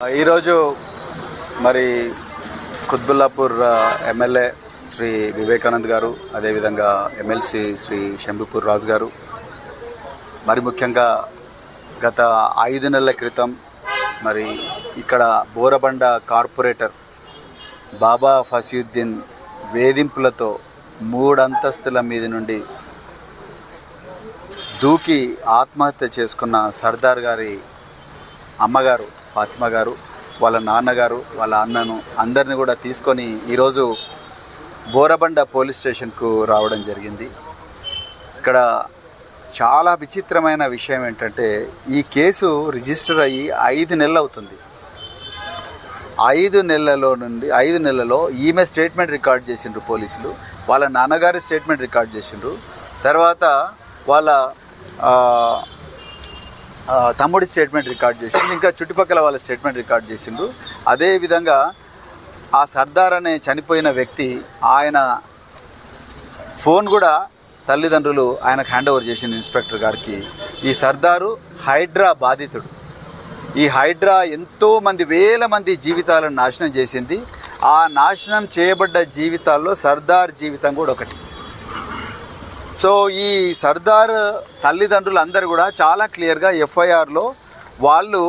ఈరోజు మరి కుత్బుల్లాపూర్ ఎమ్మెల్యే శ్రీ వివేకానంద్ గారు అదేవిధంగా ఎమ్మెల్సీ శ్రీ శంభుపూర్ రాజు గారు మరి ముఖ్యంగా గత ఐదు నెలల క్రితం మరి ఇక్కడ బోరబండ కార్పొరేటర్ బాబా ఫసీయుద్దీన్ వేధింపులతో మూడంతస్తుల మీద నుండి దూకి ఆత్మహత్య చేసుకున్న సర్దార్ గారి అమ్మగారు ఫాతిమా గారు వాళ్ళ నాన్నగారు వాళ్ళ అన్నను అందరిని కూడా తీసుకొని ఈరోజు బోరబండ పోలీస్ స్టేషన్కు రావడం జరిగింది. ఇక్కడ చాలా విచిత్రమైన విషయం ఏంటంటే ఈ కేసు రిజిస్టర్ అయ్యి ఐదు నెలలు అవుతుంది ఐదు నెలలలో నుండి ఐదు నెలలలో ఈమె స్టేట్మెంట్ రికార్డ్ చేసిండ్రు పోలీసులు వాళ్ళ నాన్నగారి స్టేట్మెంట్ రికార్డ్ చేసిండ్రు. తర్వాత వాళ్ళ తమ్ముడి స్టేట్మెంట్ రికార్డ్ చేసిండు ఇంకా చుట్టుపక్కల వాళ్ళ స్టేట్మెంట్ రికార్డ్ చేసిండు. అదేవిధంగా ఆ సర్దార్ అనే చనిపోయిన వ్యక్తి ఆయన ఫోన్ కూడా తల్లిదండ్రులు ఆయనకు హ్యాండ్ ఓవర్ చేసింది ఇన్స్పెక్టర్ గారికి. ఈ సర్దారు హైడ్రా బాధితుడు. ఈ హైడ్రా ఎంతో మంది వేల మంది జీవితాలను నాశనం చేసింది. ఆ నాశనం చేయబడ్డ జీవితాల్లో సర్దార్ జీవితం కూడా ఒకటి. సో ఈ సర్దార్ తల్లిదండ్రులు అందరూ కూడా చాలా క్లియర్గా ఎఫ్ఐఆర్లో వాళ్ళు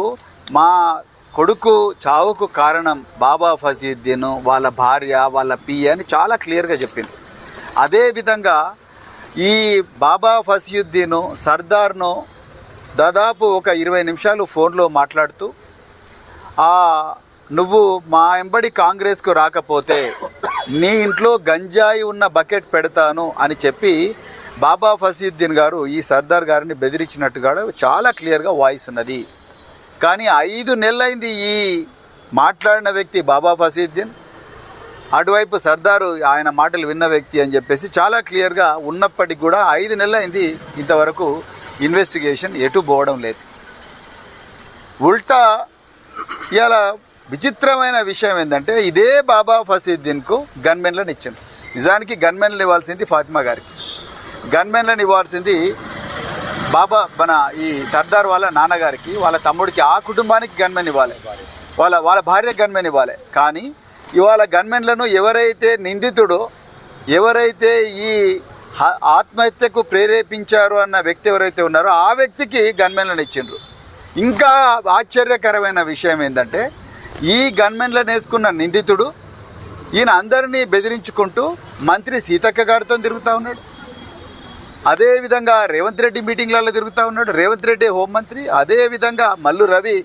మా కొడుకు చావుకు కారణం బాబా ఫజీద్దీన్ వాళ్ళ భార్య వాళ్ళ పి అని చాలా క్లియర్గా చెప్పింది అదేవిధంగా ఈ బాబా ఫసీయుద్దీను సర్దార్ను దాదాపు ఒక ఇరవై నిమిషాలు ఫోన్లో మాట్లాడుతూ నువ్వు మా ఎంబడి కాంగ్రెస్కు రాకపోతే నీ ఇంట్లో గంజాయి ఉన్న బకెట్ పెడతాను అని చెప్పి బాబా ఫసీద్దీన్ గారు ఈ సర్దార్ గారిని బెదిరించినట్టుగా చాలా క్లియర్గా వాయిస్ ఉన్నది. కానీ ఐదు నెలలైంది ఈ మాట్లాడిన వ్యక్తి బాబా ఫసీద్దీన్. అటువైపు సర్దారు ఆయన మాటలు విన్న వ్యక్తి అని చెప్పేసి చాలా క్లియర్గా ఉన్నప్పటికీ కూడా ఐదు నెలలైంది ఇంతవరకు ఇన్వెస్టిగేషన్ ఎటు పోవడం లేదు. ఉల్టా ఇలా విచిత్రమైన విషయం ఏంటంటే ఇదే బాబా ఫసీద్దీన్కు గన్మెన్లను ఇచ్చింది. నిజానికి గన్మెన్లు ఇవ్వాల్సింది ఫాతిమా గారికి. గన్మెన్లను ఇవ్వాల్సింది బాబా మన ఈ సర్దార్ వాళ్ళ నాన్నగారికి వాళ్ళ తమ్ముడికి ఆ కుటుంబానికి గన్మెన్ ఇవ్వాలి. వాళ్ళ వాళ్ళ భార్య గన్మెన్ ఇవ్వాలి. కానీ ఇవాళ గన్మెన్లను ఎవరైతే నిందితుడో ఎవరైతే ఈ ఆత్మహత్యకు ప్రేరేపించారు అన్న వ్యక్తి ఎవరైతే ఉన్నారో ఆ వ్యక్తికి గన్మెన్లను ఇచ్చిండ్రు. ఇంకా ఆశ్చర్యకరమైన విషయం ఏంటంటే ఈ గన్మెన్లను వేసుకున్న నిందితుడు ఈయన అందరినీ బెదిరించుకుంటూ మంత్రి సీతక్క గారితో తిరుగుతూ ఉన్నాడు. అదే విధంగా రేవంత్ రెడ్డి మీటింగ్లలో తిరుగుతూ ఉన్నాడు. రేవంత్ రెడ్డి హోంమంత్రి అదే విధంగా మల్లు రవి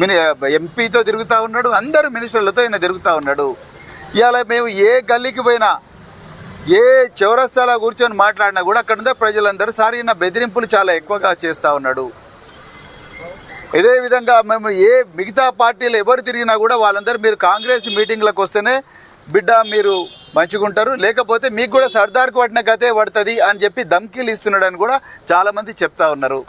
మిని ఎంపీతో తిరుగుతూ ఉన్నాడు. అందరు మినిస్టర్లతో ఈయన తిరుగుతూ ఉన్నాడు. ఇవాళ మేము ఏ గల్లీకి పోయినా ఏ చౌరస్తాలో కూర్చొని మాట్లాడినా కూడా అక్కడ ప్రజలందరూ సార్ ఈయన బెదిరింపులు చాలా ఎక్కువగా చేస్తూ ఉన్నాడు. ఇదే విధంగా మేము ఏ మిగతా పార్టీలు ఎవరు తిరిగినా కూడా వాళ్ళందరూ మీరు కాంగ్రెస్ మీటింగ్లకు వస్తేనే బిడ్డ మీరు మంచుకుంటారు లేకపోతే మీకు కూడా సర్దార్ పట్టిన గతే పడుతుంది అని చెప్పి ధమ్కీలు ఇస్తున్నాడని కూడా చాలామంది చెప్తా ఉన్నారు.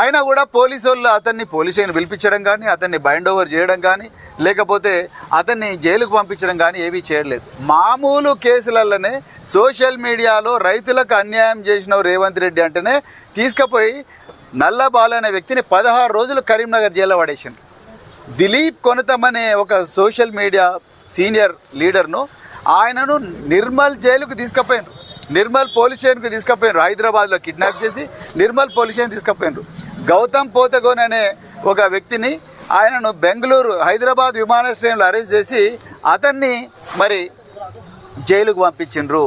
అయినా కూడా పోలీసు వాళ్ళు అతన్ని పోలీసుని పిలిపించడం కానీ అతన్ని బైండ్ ఓవర్ చేయడం కానీ లేకపోతే అతన్ని జైలుకు పంపించడం కానీ ఏవీ చేయలేదు మామూలు కేసులలోనే సోషల్ మీడియాలో రైతులకు అన్యాయం చేసిన రేవంత్ రెడ్డి అంటేనే తీసుకుపోయి నల్లబాలు అనే వ్యక్తిని పదహారు రోజులు కరీంనగర్ జైల్లో పడేసిండు దిలీప్ కొనతం అనే ఒక సోషల్ మీడియా సీనియర్ లీడర్ను ఆయనను నిర్మల్ జైలుకు తీసుకుపోయినారు. నిర్మల్ పోలీస్ స్టేషన్కి తీసుకుపోయినారు. హైదరాబాద్లో కిడ్నాప్ చేసి నిర్మల్ పోలీస్ స్టేషన్ తీసుకుపోయినారు. గౌతమ్ పోతగోన్ అనే ఒక వ్యక్తిని ఆయనను బెంగళూరు హైదరాబాద్ విమానాశ్రయంలో అరెస్ట్ చేసి అతన్ని మరి జైలుకు పంపించిండ్రు.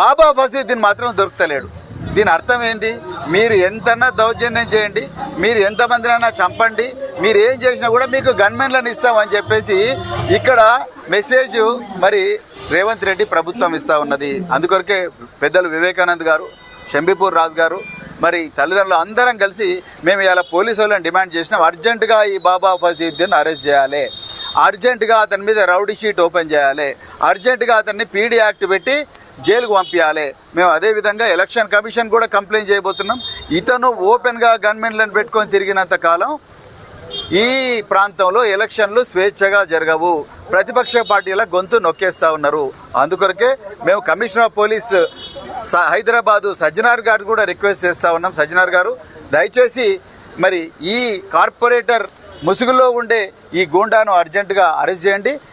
బాబా ఫసీద్దీన్ మాత్రం దొరుకుతలేడు. దీని అర్థం ఏంది? మీరు ఎంతన్నా దౌర్జన్యం చేయండి మీరు ఎంతమందినైనా చంపండి మీరు ఏం చేసినా కూడా మీకు గన్మెన్లను ఇస్తామని చెప్పేసి ఇక్కడ మెసేజ్ మరి రేవంత్ రెడ్డి ప్రభుత్వం ఇస్తా ఉన్నది. అందుకొరకే పెద్దలు వివేకానంద్ గారు షంబీపూర్ రాజు గారు మరి తల్లిదండ్రులు అందరం కలిసి మేము ఇలా పోలీసు వాళ్ళని డిమాండ్ చేసినాం. అర్జెంటుగా ఈ బాబా ఫసీద్దీన్ అరెస్ట్ చేయాలి. అర్జెంటుగా అతని మీద రౌడీ షీట్ ఓపెన్ చేయాలి. అర్జెంటుగా అతన్ని పీడీ యాక్ట్ పెట్టి జైలుకు పంపించాలి మేము అదే విధంగా ఎలక్షన్ కమిషన్ కూడా కంప్లైంట్ చేయబోతున్నాం. ఇతను ఓపెన్గా గన్మెన్లను పెట్టుకొని తిరిగినంత కాలం ఈ ప్రాంతంలో ఎలక్షన్లు స్వేచ్ఛగా జరగవు. ప్రతిపక్ష పార్టీల గొంతు నొక్కేస్తా ఉన్నారు. అందుకొరకే మేము కమిషనర్ ఆఫ్ పోలీస్ స- హైదరాబాదు సజ్జనార్ గారు కూడా రిక్వెస్ట్ చేస్తూ ఉన్నాం. సజ్జనార్ గారు దయచేసి మరి ఈ కార్పొరేటర్ ముసుగులో ఉండే ఈ గూండాను అర్జెంటుగా అరెస్ట్ చేయండి.